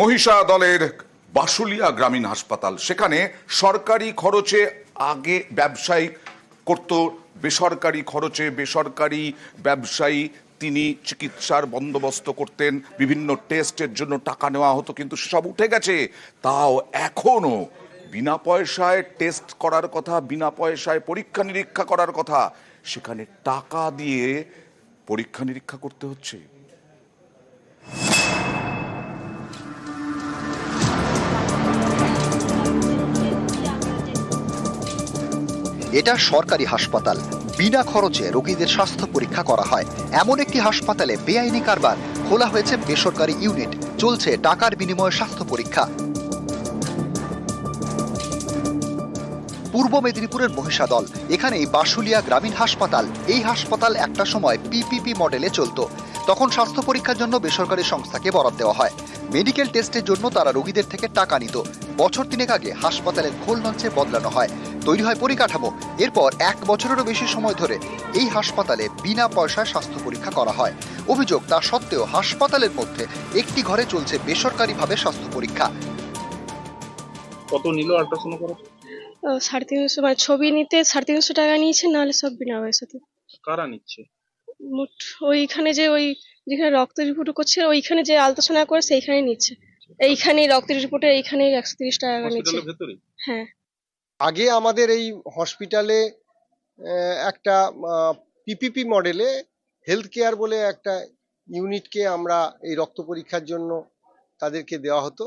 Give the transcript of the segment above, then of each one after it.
মহিষা দলের বাসুলিয়া গ্রামীণ হাসপাতাল। সেখানে সরকারি খরচে আগে ব্যবসায়ী করত, বেসরকারি খরচে বেসরকারি ব্যবসায়ী তিনি চিকিৎসার বন্দোবস্ত করতেন, বিভিন্ন টেস্টের জন্য টাকা নেওয়া হতো, কিন্তু সব উঠে গেছে। তাও এখনও বিনা পয়সায় টেস্ট করার কথা, বিনা পয়সায় পরীক্ষা নিরীক্ষা করার কথা, সেখানে টাকা দিয়ে পরীক্ষা নিরীক্ষা করতে হচ্ছে। এটা সরকারি হাসপাতাল। বিনা খরচে রোগীদের স্বাস্থ্য পরীক্ষা করা হয়। এমন একটি হাসপাতালে বেআইনি কারবার, খোলা হয়েছে বেসরকারি ইউনিট, চলছে টাকার বিনিময়ে স্বাস্থ্য পরীক্ষা। পূর্ব মেদিনীপুরের মহিষাদল, এখানেই বাসুলিয়া গ্রামীণ হাসপাতাল, এই হাসপাতাল একটা সময় পিপিপি মডেলে চলতো। তখন স্বাস্থ্য পরীক্ষার জন্য বেসরকারি সংস্থাকে বরাদ দেওয়া হয়। মেডিকেল টেস্টের জন্য তারা রোগীদের থেকে টাকা নিত। বছর তিনেক আগে হাসপাতালের খোল লঞ্চে বদলানো হয়। তৈরি হয় পরিকাঠামো। এরপর এক বছরেরও বেশি সময় ধরে এই হাসপাতালে বিনা পয়সায় স্বাস্থ্য পরীক্ষা করা হয়। অভিযোগ তা সত্ত্বেও হাসপাতালের মধ্যে একটি ঘরে চলছে বেসরকারিভাবে স্বাস্থ্য পরীক্ষা। কত নিল আল্ট্রাসাউন্ড সাড়ে তিনশো মানে ছবি নিতে সাড়ে তিনশো টাকা নিয়েছে নাহলে সব বিনা পয়সাতে। কারা নিচ্ছে? মোট ওইখানে যে ওই যেখানে রক্ত রিপোর্ট করছে ওইখানে যে আলট্রাসোনা করে সেইখানে নিচ্ছে। এইখানে রক্ত রিপোর্টে এইখানে একশো তিরিশ টাকা নিচ্ছে। হ্যাঁ। আগে আমাদের এই হসপিটালে একটা পিপিপি মডেলে হেলথ কেয়ার বলে একটা ইউনিটকে আমরা এই রক্ত পরীক্ষার জন্য তাদেরকে দেওয়া হতো।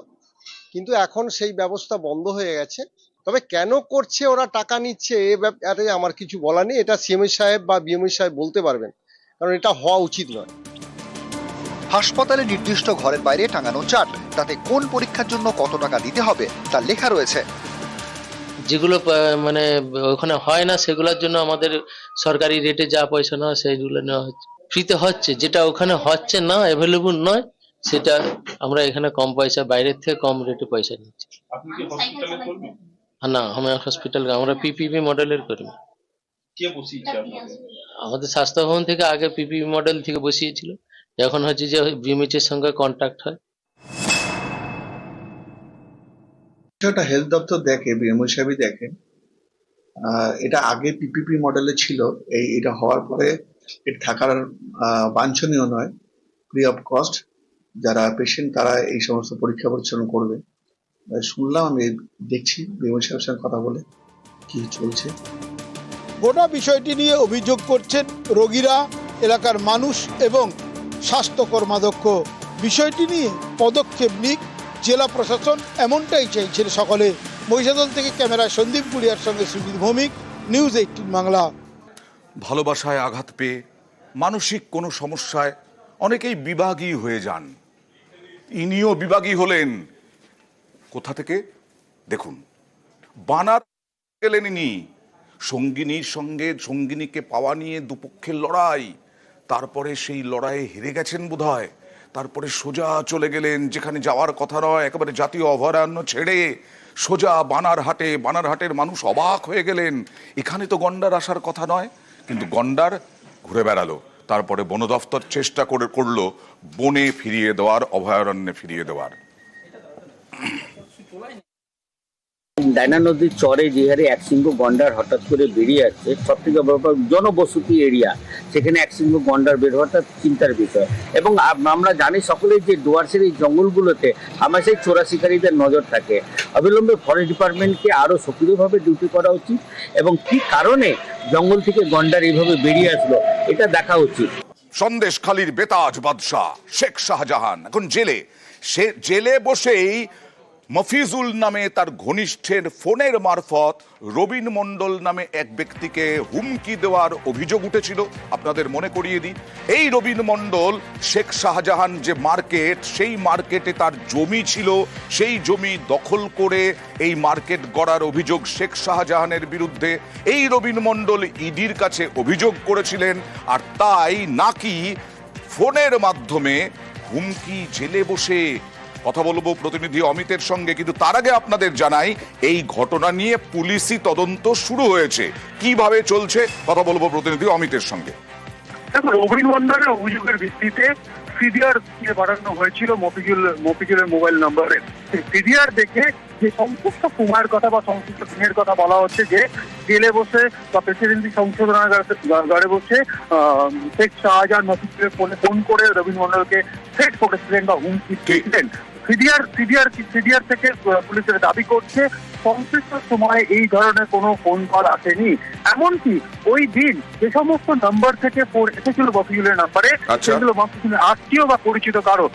কিন্তু এখন সেই ব্যবস্থা বন্ধ হয়ে গেছে। তবে কেন করছে ওরা টাকা নিচ্ছে এ ব্যাপারে আমার কিছু বলা নেই। এটা সিএমএই সাহেব বা বিএমএই সাহেব বলতে পারবেন। কারণ এটা হওয়া উচিত নয়। হাসপাতালে নির্দিষ্ট ঘরের বাইরে টাঙানো চার্ট, তাতে কোন পরীক্ষার জন্য কত টাকা দিতে হবে তা লেখা রয়েছে। যেগুলো মানে ওখানে হয় না সেগুলোর জন্য আমাদের সরকারি রেটে যা পয়সা নেওয়া সেইগুলো নেওয়া হচ্ছে। ফ্রিতে হচ্ছে যেটা ওখানে হচ্ছে না অ্যাভেলেবল নয় সেটা আমরা এখানে কম পয়সা বাইরের থেকে কম রেটে পয়সা নিচ্ছি। না আমি হসপিটাল আমরা পিপিপি মডেলের কর্মী। কে বসিয়েছে আপনাকে আমাদের স্বাস্থ্য ভবন থেকে আগে পিপিপি মডেল থেকে বসিয়েছিল। এখন হচ্ছে যে বিএমএইচ এর সঙ্গে কন্ট্যাক্ট হয়। বিষয়টা হেলথ দপ্তর দেখে বিএমও সাহেবই দেখেন এটা আগে পিপিপি মডেলে ছিল, এই, এটা হওয়ার পরে এটা থাকার বাঞ্ছনীয় নয় ফ্রি অফ কস্ট যারা পেশেন্ট তারা এই সমস্ত পরীক্ষা পরিচালনা করবে। শুনলাম, আমি দেখছি বিএমও সাহেবের সঙ্গে কথা বলে কি চলছে। গোটা বিষয়টি নিয়ে অভিযোগ করছেন রোগীরা, এলাকার মানুষ এবং স্বাস্থ্য কর্মাধ্যক্ষ। বিষয়টি নিয়ে পদক্ষেপ নিক জেলা প্রশাসন এমনটাই চাইছেন সকলে। মহিষাদল থেকে ক্যামেরায় সন্দীপ গুড়িয়ার সঙ্গে সুজিত ভৌমিক, নিউজ এইটিন বাংলা। ভালোবাসায় আঘাত পেয়ে মানসিক কোনো সমস্যায় অনেকেই বিভাগী হয়ে যান। ইনিও বিভাগী হলেন। কোথা থেকে? দেখুন। বানার গেলেন ইনি। সঙ্গিনীর সঙ্গে সঙ্গিনীকে পাওয়া নিয়ে দুপক্ষের লড়াই। তারপরে সেই লড়াইয়ে হেরে গেছেন বোধহয়। তারপরে সোজা চলে গেলেন, যেখানে যাওয়ার কথা নয়, একেবারে জাতীয় অভয়ারণ্য ছেড়ে সোজা বানারহাটে, বানারহাটের মানুষ অবাক হয়ে গেলেন। এখানে তো গন্ডার আসার কথা নয়, কিন্তু গন্ডার ঘুরে বেড়ালো, তারপরে বন দফতর চেষ্টা করে, করল বনে ফিরিয়ে দেওয়ার, অভয়ারণ্যে ফিরিয়ে দেওয়ার। ডায়না নদীর চরে যে হারে এক একশৃঙ্গ গন্ডার হঠাৎ করে বেরিয়ে আসছে সব থেকে বড় জনবসতি এরিয়া, সেখানে এক একশৃঙ্গ গন্ডার বের হওয়াটা চিন্তার বিষয়। এবং আমরা জানি সকলেই যে ডুয়ার্সের এই জঙ্গলগুলোতে আমার সেই চোরা শিকারীদের নজর থাকে। অবিলম্বে ফরেস্ট ডিপার্টমেন্টকে আরও সক্রিয়ভাবে ডিউটি করা উচিত এবং কি কারণে জঙ্গল থেকে গন্ডার এইভাবে বেরিয়ে আসলো, এটা দেখা উচিত। সন্দেশ খালির বেতাজ বাদশাহ শেখ শাহজাহান, এখন জেলে। সে জেলে বসেই মফিজুল নামে তার ঘনিষ্ঠের ফোনের মারফত রবিন মণ্ডল নামে এক ব্যক্তিকে হুমকি দেওয়ার অভিযোগ উঠেছিল। আপনাদের মনে করিয়ে দিই, এই রবিন মণ্ডল শেখ শাহজাহান যে মার্কেট, সেই মার্কেটে তার জমি ছিল। সেই জমি দখল করে এই মার্কেট গড়ার অভিযোগ শেখ শাহজাহানের বিরুদ্ধে। এই রবিন মণ্ডল ইডির কাছে অভিযোগ করেছিলেন আর তাই নাকি ফোনের মাধ্যমে হুমকি জেলে বসে কথা বলব প্রতিনিধি অমিতের সঙ্গে, কিন্তু তার আগে আপনাদের জানাই, এই ঘটনা নিয়ে পুলিশি তদন্ত শুরু হয়েছে। কীভাবে চলছে? কথা বলব প্রতিনিধি অমিতের সঙ্গে। দেখুন অভিনন্দনের অভিযোগের ভিত্তিতে সিডিআর দিয়ে পাঠানো হয়েছিল মফিজুল মফিজুলের মোবাইল নাম্বারের সিডিআর দেখে যে সংশ্লিষ্ট কুমার কথা বা সংশ্লিষ্ট সিংহের কথা বলা হচ্ছে যে জেলে বসে বা প্রেসিডেন্সি সংশোধনাগারে বসে আহ, শেখ শাহজাহান মফিজুলের ফোনে ফোন করে রবীন্দ্র মন্ডলকে থ্রেট করেছিলেন বা হুমকি দিয়েছিলেন। সিডিআর সিডিআর সিডিআর থেকে পুলিশের দাবি করছে সংশ্লিষ্ট সময়ে এই ধরনের কোনো ফোন কল আসেনি। এমনকি ওই দিন যে সমস্ত নাম্বার থেকে ফোন এসেছিল মফিজুলের নাম্বারে আচ্ছা। সেগুলো মফিজুলের আত্মীয় বা পরিচিত কারও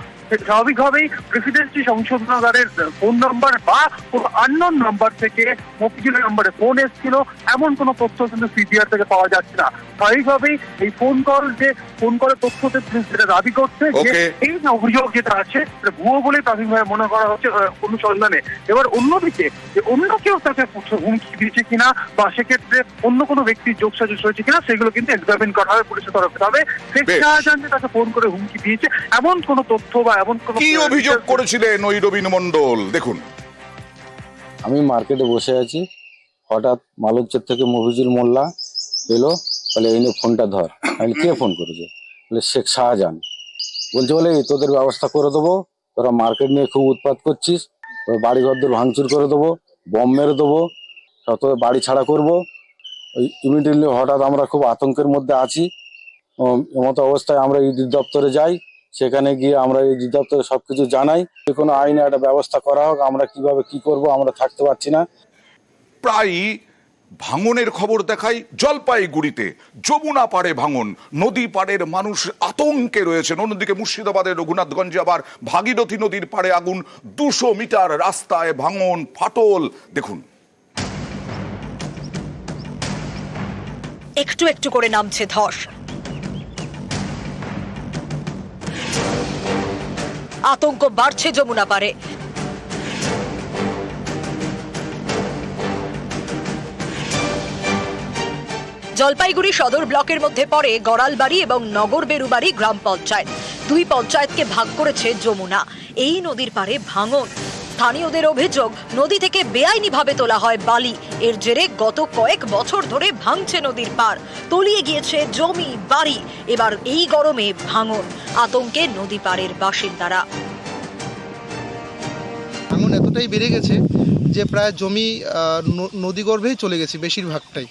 স্বাভাবিকভাবেই প্রেসিডেন্সি সংশোধনাগারের ফোন নাম্বার বা কোনো আননোন নাম্বার থেকে মফিজুলের নাম্বারে ফোন এসেছিল। এমন কোনো তথ্য কিন্তু সিডিআর থেকে পাওয়া যাচ্ছে না। স্বাভাবিকভাবেই এই ফোন কল যে ফোন কলের তথ্যতে পুলিশ যেটা দাবি করছে যে এই যে অভিযোগ যেটা আছে সেটা ভুয়ো বলে প্রাথমিকভাবে মনে করা হচ্ছে অনুসন্ধানে। এবার অন্যদিকে যে অন্য কেউ তাকে হুমকি দিয়েছে কিনা বা সেক্ষেত্রে অন্য কোনো ব্যক্তির যোগসাজশ হয়েছে কিনা সেগুলো কিন্তু এক্সামিন করা হবে পুলিশের তরফে তবে শেখ শাহজাহান যে তাকে ফোন করে হুমকি দিয়েছে এমন কোনো তথ্য বা এমন কোনো কি অভিযোগ করেছিলেন ওই রবীন মন্ডল দেখুন। আমি মার্কেটে বসে আছি। হঠাৎ মালুচর থেকে মফিজুল মোল্লা এলো বলে এই ফোনটা ধর। আমি কে ফোন করেছে? বলে শেখ শাহজাহান। বলছে বলে এই তোদের ব্যবস্থা করে দেবো। তোরা মার্কেট নিয়ে খুব উৎপাত করছিস। তোর বাড়ি ঘরদের ভাঙচুর করে দেবো। বম মেরে দেবো তত বাড়ি ছাড়া করব। ওই ইমিডিয়েটলি হঠাৎ আমরা খুব আতঙ্কের মধ্যে আছি। এমতো অবস্থায় আমরা ইডি দপ্তরে যাই। সেখানে গিয়ে আমরা ইডি দপ্তরে সব কিছু জানাই। যে কোনো আইনে একটা ব্যবস্থা করা হোক, আমরা কীভাবে কি করব আমরা থাকতে পারছি না। প্রায় ভাঙনের খবর দেখাই জলপাইগুড়িতে। যমুনা পাড়ে ভাঙন, নদী পাড়ের মানুষ আতঙ্কে রয়েছেন। অন্যদিকে মুর্শিদাবাদের রঘুনাথগঞ্জে আবার ভাগীরথী নদীর পাড়ে আগুন, দুশো মিটার রাস্তায় ভাঙন, ফাটল। দেখুন। একটু একটু করে নামছে ধস। আতঙ্ক বাড়ছে যমুনা পারে জলপাইগুড়ি সদর ব্লকের মধ্যে পড়ে গড়ালবাড়ি এবং নগর বেরুবাড়ি গ্রাম পঞ্চায়েত। দুই পঞ্চায়েতকে ভাগ করেছে যমুনা। এই নদীর পারে ভাঙন। স্থানীয়দের অভিযোগ, নদী থেকে বেআইনিভাবে তোলা হয় বালি। এর জেরে গত কয়েক বছর ধরে ভাঙছে নদীর পার তলিয়ে গিয়েছে জমি, বাড়ি। এবার এই গরমে ভাঙন। আতঙ্কে নদী পাড়ের বাসিন্দারা। ভাঙন এতটাই বেড়ে গেছে যে প্রায় জমি নদীগর্ভেই চলে গেছে বেশিরভাগটাই।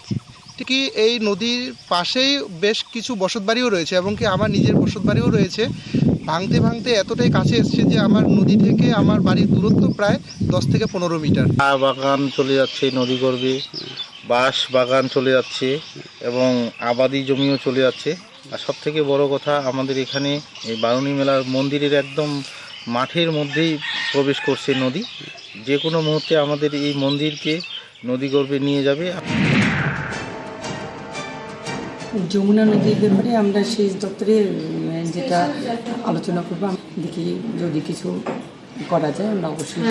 ঠিকই এই নদীর পাশেই বেশ কিছু বসতবাড়িও রয়েছে এবং কি আমার নিজের বসতবাড়িও রয়েছে। ভাঙতে ভাঙতে এতটাই কাছে এসছে যে আমার নদী থেকে আমার বাড়ির দূরত্ব প্রায় দশ থেকে পনেরো মিটার। চা বাগান চলে যাচ্ছে নদী গর্ভে, বাঁশ বাগান চলে যাচ্ছে এবং আবাদি জমিও চলে যাচ্ছে। আর সব থেকে বড় কথা, আমাদের এখানে এই বারুণী মেলার মন্দিরের একদম মাঠের মধ্যেই প্রবেশ করছে নদী। যে কোনো মুহূর্তে আমাদের এই মন্দিরকে নদী গর্ভে নিয়ে যাবে। যমুনা নদীর ব্যাপারে আমরা সেই দপ্তরে যেটা আলোচনা করব দেখি যদি কিছু করা যায়, আমরা অবশ্যই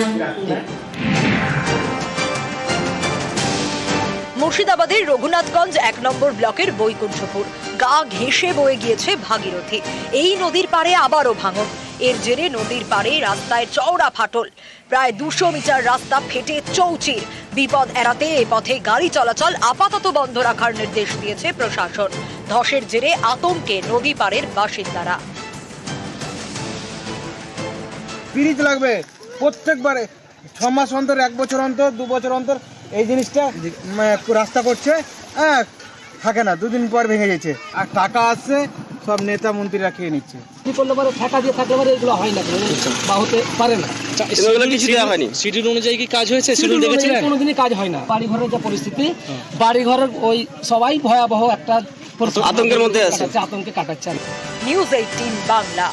মুর্শিদাবাদের রঘুনাথগঞ্জ এক নম্বর ব্লকের বৈকুণ্ঠপুর। গা ঘেঁষে বয়ে গিয়েছে ভাগীরথী। এই নদীর পাড়ে আবারও ভাঙন। এর জেরে নদীর পাড়ে রাস্তায় চওড়া ফাটল। প্রায় দুশো মিটার রাস্তা ফেটে চৌচির। বিপদ এড়াতে এ পথে গাড়ি চলাচল আপাতত বন্ধ রাখার নির্দেশ দিয়েছে প্রশাসন। ধসের জেরে আতঙ্কে নদী পাড়ের বাসিন্দারা। ব্রিজ লাগবে। প্রত্যেকবারে ছ মাস অন্তর এক বছর অন্তর দু বছর অন্তর এই জিনিসটা রাস্তা করছে হ্যাঁ থাকে না দুদিন পর ভেঙে গেছে। আর টাকা আসছে সব নেতা মন্ত্রীরা খেয়ে নিচ্ছে। কি করলে পারে? ফাঁকা দিয়ে থাকলে পারে এগুলো হয় না বা হতে পারে না। শিডিউল অনুযায়ী কি কাজ হয়েছে? শিডিউল দেখেছিলেন? কোনোদিনই কাজ হয় না। বাড়ি ঘরের যা পরিস্থিতি বাড়ি ঘরের ওই সবাই ভয়াবহ একটা আতঙ্কের মধ্যে আছে। আতঙ্কে কাটাচ্ছে। News eighteen Bangla